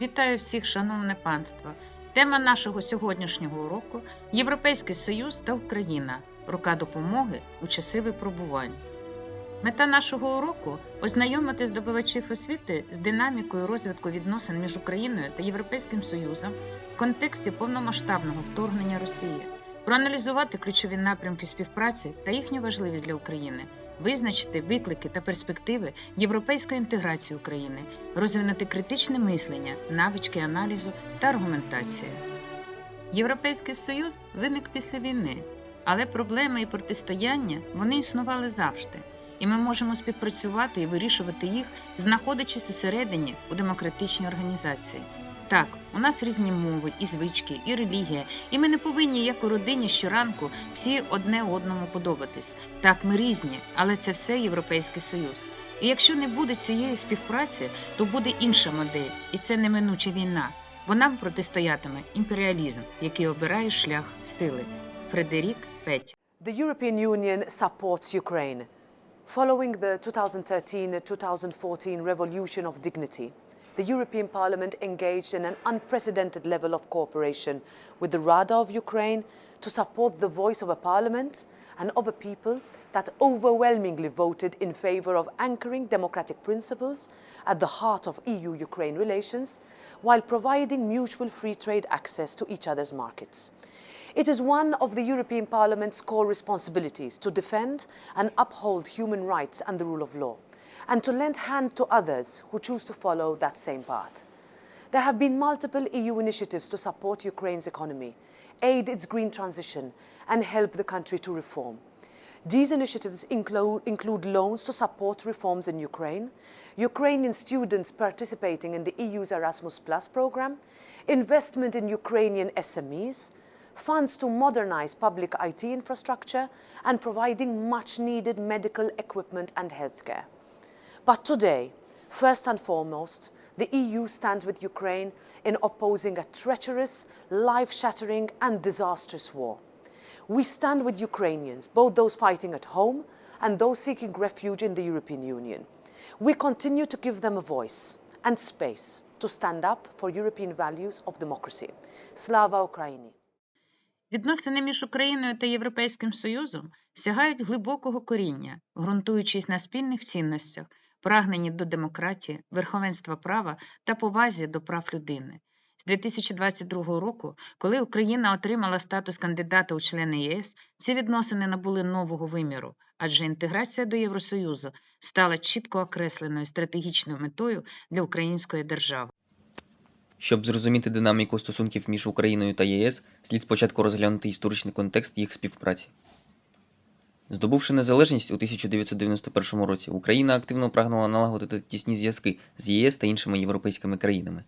Вітаю всіх, шановне панство! Тема нашого сьогоднішнього уроку Європейський Союз та Україна. Рука допомоги у часи випробувань. Мета нашого уроку ознайомити здобувачів освіти з динамікою розвитку відносин між Україною та Європейським Союзом в контексті повномасштабного вторгнення Росії, проаналізувати ключові напрямки співпраці та їхню важливість для України, визначити виклики та перспективи європейської інтеграції України, розвинути критичне мислення, навички аналізу та аргументації. Європейський Союз виник після війни, але проблеми і протистояння вони існували завжди, і ми можемо співпрацювати і вирішувати їх, знаходячись усередині у демократичній організації. Так, у нас різні мови, і звички, і релігія, і ми не повинні, як у родині щоранку, всі одне одному подобатись. Так, ми різні, але це все Європейський Союз. І якщо не буде цієї співпраці, то буде інша модель, і це неминуча війна. Бо нам протистоятиме імперіалізм, який обирає шлях сили. Фредерік Петь. The European Union supports Ukraine. Following the 2013-2014 revolution of dignity, the European Parliament engaged in an unprecedented level of cooperation with the Rada of Ukraine to support the voice of a parliament and of a people that overwhelmingly voted in favor of anchoring democratic principles at the heart of EU-Ukraine relations while providing mutual free trade access to each other's markets. It is one of the European Parliament's core responsibilities to defend and uphold human rights and the rule of law, and to lend hand to others who choose to follow that same path. There have been multiple EU initiatives to support Ukraine's economy, aid its green transition, and help the country to reform. These initiatives include, include loans to support reforms in Ukraine, Ukrainian students participating in the EU's Erasmus Plus program, investment in Ukrainian SMEs, funds to modernize public IT infrastructure, and providing much needed medical equipment and healthcare. But today, first and foremost, the EU stands with Ukraine in opposing a treacherous, life shattering, and disastrous war. We stand with Ukrainians, both those fighting at home and those seeking refuge in the European Union. We continue to give them a voice and space to stand up for European values of democracy. Slava Ukraini! Відносини між Україною та Європейським Союзом сягають глибокого коріння, ґрунтуючись на спільних цінностях, прагненні до демократії, верховенства права та повазі до прав людини. З 2022 року, коли Україна отримала статус кандидата у члени ЄС, ці відносини набули нового виміру, адже інтеграція до Євросоюзу стала чітко окресленою стратегічною метою для української держави. Щоб зрозуміти динаміку стосунків між Україною та ЄС, слід спочатку розглянути історичний контекст їх співпраці. Здобувши незалежність у 1991 році, Україна активно прагнула налагодити тісні зв'язки з ЄС та іншими європейськими країнами.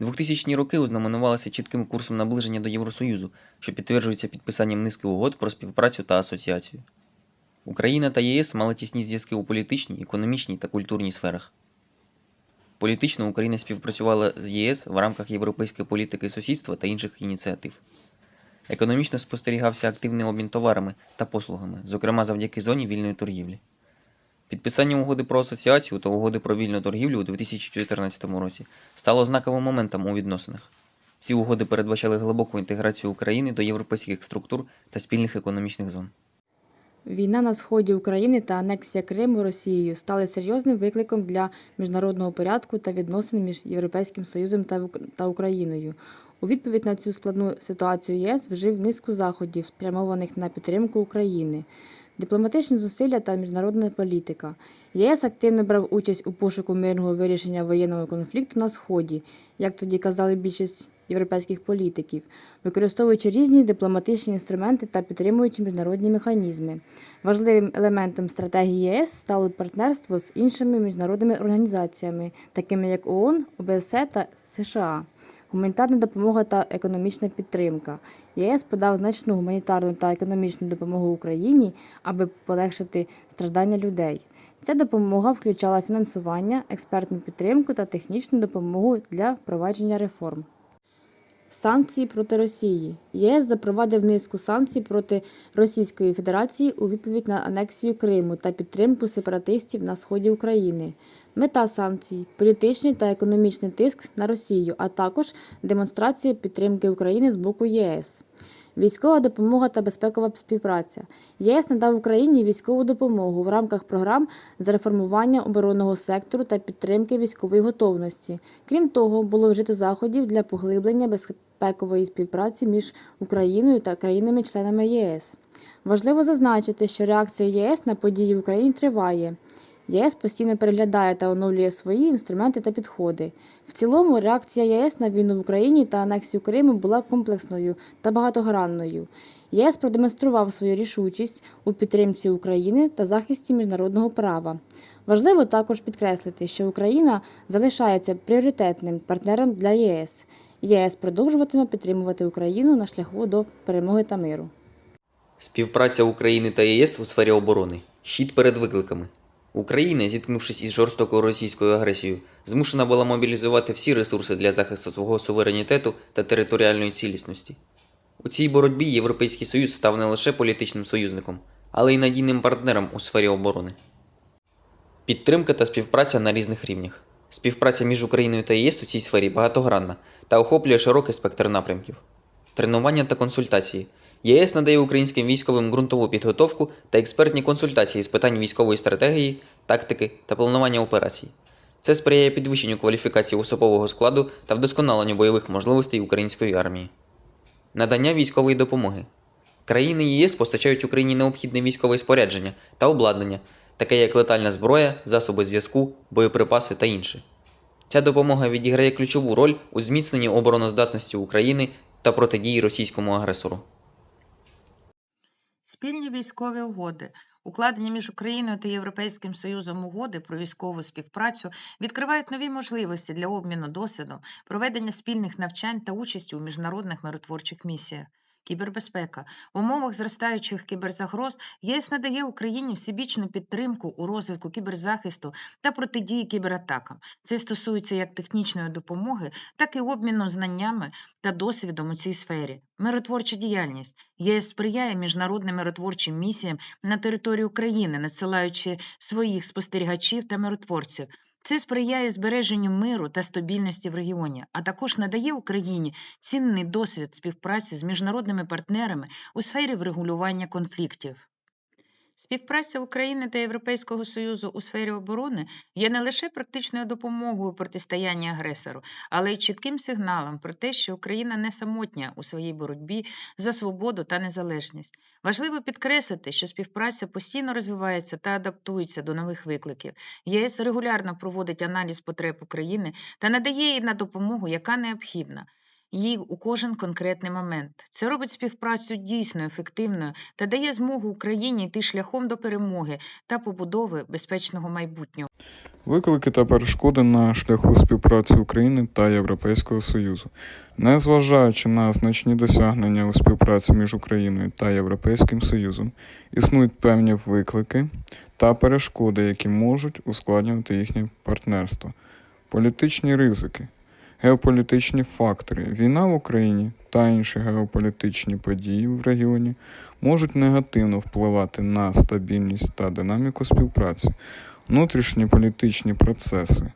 2000-ні роки ознаменувалися чітким курсом наближення до Євросоюзу, що підтверджується підписанням низки угод про співпрацю та асоціацію. Україна та ЄС мали тісні зв'язки у політичній, економічній та культурній сферах. Політично Україна співпрацювала з ЄС в рамках європейської політики сусідства та інших ініціатив. Економічно спостерігався активний обмін товарами та послугами, зокрема завдяки зоні вільної торгівлі. Підписання угоди про асоціацію та угоди про вільну торгівлю у 2014 році стало знаковим моментом у відносинах. Ці угоди передбачали глибоку інтеграцію України до європейських структур та спільних економічних зон. Війна на сході України та анексія Криму Росією стали серйозним викликом для міжнародного порядку та відносин між Європейським Союзом та Україною. У відповідь на цю складну ситуацію ЄС вжив низку заходів, спрямованих на підтримку України. Дипломатичні зусилля та міжнародна політика. ЄС активно брав участь у пошуку мирного вирішення воєнного конфлікту на Сході, як тоді казали більшість європейських політиків, використовуючи різні дипломатичні інструменти та підтримуючи міжнародні механізми. Важливим елементом стратегії ЄС стало партнерство з іншими міжнародними організаціями, такими як ООН, ОБСЕ та США. Гуманітарна допомога та економічна підтримка. ЄС подав значну гуманітарну та економічну допомогу Україні, аби полегшити страждання людей. Ця допомога включала фінансування, експертну підтримку та технічну допомогу для впровадження реформ. Санкції проти Росії. ЄС запровадив низку санкцій проти Російської Федерації у відповідь на анексію Криму та підтримку сепаратистів на сході України. Мета санкцій політичний та економічний тиск на Росію, а також демонстрація підтримки України з боку ЄС. Військова допомога та безпекова співпраця. ЄС надав Україні військову допомогу в рамках програм з реформування оборонного сектору та підтримки військової готовності. Крім того, було вжито заходів для поглиблення безпекової співпраці між Україною та країнами-членами ЄС. Важливо зазначити, що реакція ЄС на події в Україні триває. ЄС постійно переглядає та оновлює свої інструменти та підходи. В цілому, реакція ЄС на війну в Україні та анексію Криму була комплексною та багатогранною. ЄС продемонстрував свою рішучість у підтримці України та захисті міжнародного права. Важливо також підкреслити, що Україна залишається пріоритетним партнером для ЄС. ЄС продовжуватиме підтримувати Україну на шляху до перемоги та миру. Співпраця України та ЄС у сфері оборони. Щит перед викликами. Україна, зіткнувшись із жорстокою російською агресією, змушена була мобілізувати всі ресурси для захисту свого суверенітету та територіальної цілісності. У цій боротьбі Європейський Союз став не лише політичним союзником, але й надійним партнером у сфері оборони. Підтримка та співпраця на різних рівнях. Співпраця між Україною та ЄС у цій сфері багатогранна та охоплює широкий спектр напрямків. Тренування та консультації. ЄС надає українським військовим ґрунтову підготовку та експертні консультації з питань військової стратегії, тактики та планування операцій. Це сприяє підвищенню кваліфікації особового складу та вдосконаленню бойових можливостей української армії. Надання військової допомоги. Країни ЄС постачають Україні необхідне військове спорядження та обладнання, таке як летальна зброя, засоби зв'язку, боєприпаси та інше. Ця допомога відіграє ключову роль у зміцненні обороноздатності України та протидії російському агресору. Спільні військові угоди, укладені між Україною та Європейським Союзом угоди про військову співпрацю, відкривають нові можливості для обміну досвідом, проведення спільних навчань та участі у міжнародних миротворчих місіях. Кібербезпека в умовах зростаючих кіберзагроз ЄС надає Україні всебічну підтримку у розвитку кіберзахисту та протидії кібератакам. Це стосується як технічної допомоги, так і обміну знаннями та досвідом у цій сфері. Миротворча діяльність ЄС сприяє міжнародним миротворчим місіям на території України, надсилаючи своїх спостерігачів та миротворців. Це сприяє збереженню миру та стабільності в регіоні, а також надає Україні цінний досвід співпраці з міжнародними партнерами у сфері врегулювання конфліктів. Співпраця України та Європейського Союзу у сфері оборони є не лише практичною допомогою протистоянні агресору, але й чітким сигналом про те, що Україна не самотня у своїй боротьбі за свободу та незалежність. Важливо підкреслити, що співпраця постійно розвивається та адаптується до нових викликів. ЄС регулярно проводить аналіз потреб України та надає їй на допомогу, яка необхідна. Їй у кожен конкретний момент. Це робить співпрацю дійсно ефективною та дає змогу Україні йти шляхом до перемоги та побудови безпечного майбутнього. Виклики та перешкоди на шляху співпраці України та Європейського Союзу. Незважаючи на значні досягнення у співпраці між Україною та Європейським Союзом, існують певні виклики та перешкоди, які можуть ускладнювати їхнє партнерство. Політичні ризики, геополітичні фактори, війна в Україні та інші геополітичні події в регіоні можуть негативно впливати на стабільність та динаміку співпраці. Внутрішні політичні процеси,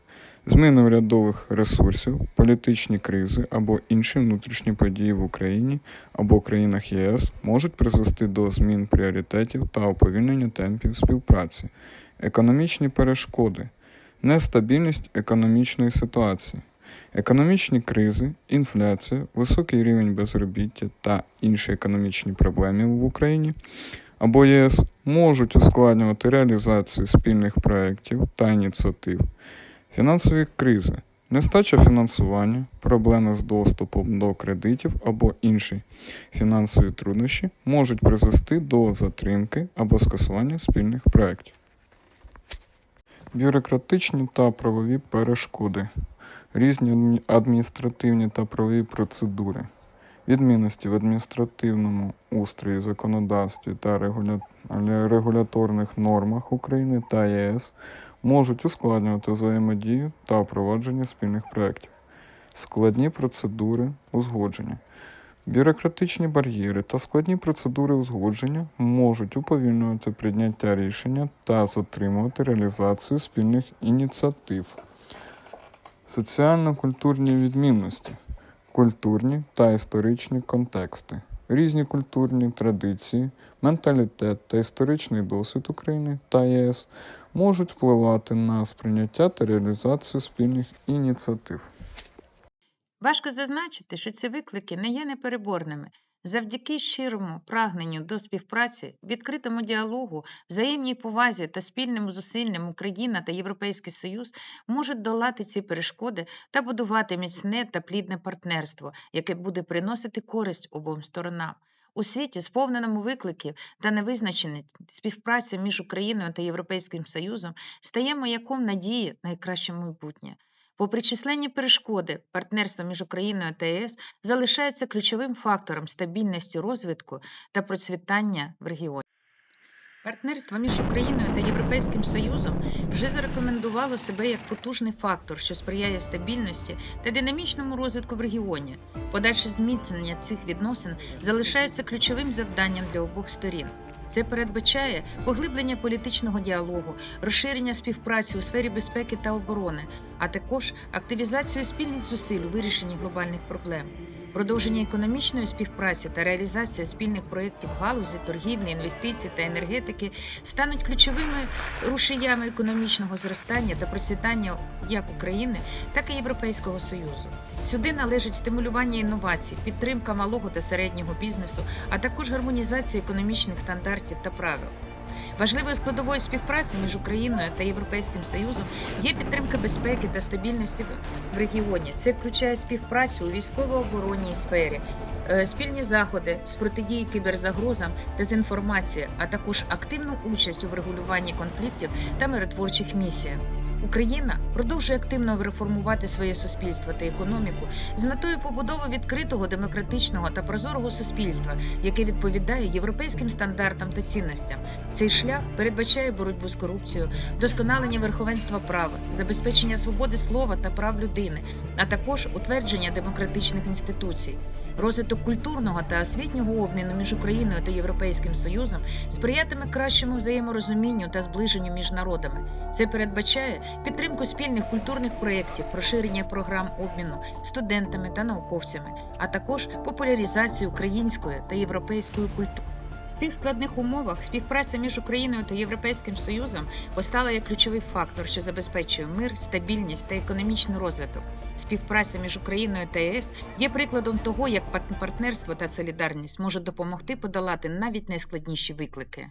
зміни урядових ресурсів, політичні кризи або інші внутрішні події в Україні або країнах ЄС можуть призвести до змін пріоритетів та уповільнення темпів співпраці, економічні перешкоди, нестабільність економічної ситуації. Економічні кризи, інфляція, високий рівень безробіття та інші економічні проблеми в Україні або ЄС можуть ускладнювати реалізацію спільних проєктів та ініціатив, фінансові кризи, нестача фінансування, проблеми з доступом до кредитів або інші фінансові труднощі можуть призвести до затримки або скасування спільних проєктів. Бюрократичні та правові перешкоди, різні адміністративні та правові процедури. Відмінності в адміністративному устрої, законодавстві та регуля... регуляторних нормах України та ЄС можуть ускладнювати взаємодію та впровадження спільних проєктів. складні процедури узгодження. Бюрократичні бар'єри та складні процедури узгодження можуть уповільнювати прийняття рішення та затримувати реалізацію спільних ініціатив. Соціально-культурні відмінності, культурні та історичні контексти, різні культурні традиції, менталітет та історичний досвід України та ЄС можуть впливати на сприйняття та реалізацію спільних ініціатив. Важко зазначити, що ці виклики не є непереборними. Завдяки щирому прагненню до співпраці, відкритому діалогу, взаємній повазі та спільним зусиллям Україна та Європейський Союз можуть долати ці перешкоди та будувати міцне та плідне партнерство, яке буде приносити користь обом сторонам. У світі, сповненому викликів та невизначеності, співпраця між Україною та Європейським Союзом стає маяком надії на найкраще майбутнє. Попри численні перешкоди, партнерство між Україною та ЄС залишається ключовим фактором стабільності розвитку та процвітання в регіоні. Партнерство між Україною та Європейським Союзом вже зарекомендувало себе як потужний фактор, що сприяє стабільності та динамічному розвитку в регіоні. Подальше зміцнення цих відносин залишається ключовим завданням для обох сторін. Це передбачає поглиблення політичного діалогу, розширення співпраці у сфері безпеки та оборони, а також активізацію спільних зусиль у вирішенні глобальних проблем. Продовження економічної співпраці та реалізація спільних проєктів галузі, торгівлі, інвестицій та енергетики стануть ключовими рушіями економічного зростання та процвітання як України, так і Європейського Союзу. Сюди належить стимулювання інновацій, підтримка малого та середнього бізнесу, а також гармонізація економічних стандартів та правил. Важливою складовою співпраці між Україною та Європейським Союзом є підтримка безпеки та стабільності в- регіоні. Це включає співпрацю у військово-оборонній сфері, е, спільні заходи з протидії кіберзагрозам, та з інформації, а також активну участь у врегулюванні конфліктів та миротворчих місіях. Україна продовжує активно реформувати своє суспільство та економіку з метою побудови відкритого, демократичного та прозорого суспільства, яке відповідає європейським стандартам та цінностям. Цей шлях передбачає боротьбу з корупцією, вдосконалення верховенства права, забезпечення свободи слова та прав людини, а також утвердження демократичних інституцій. Розвиток культурного та освітнього обміну між Україною та Європейським Союзом сприятиме кращому взаєморозумінню та зближенню між народами. Це передбачає підтримку спільних культурних проєктів, розширення програм обміну студентами та науковцями, а також популяризацію української та європейської культури. В цих складних умовах співпраця між Україною та Європейським Союзом постала як ключовий фактор, що забезпечує мир, стабільність та економічний розвиток. Співпраця між Україною та ЄС є прикладом того, як партнерство та солідарність можуть допомогти подолати навіть найскладніші виклики.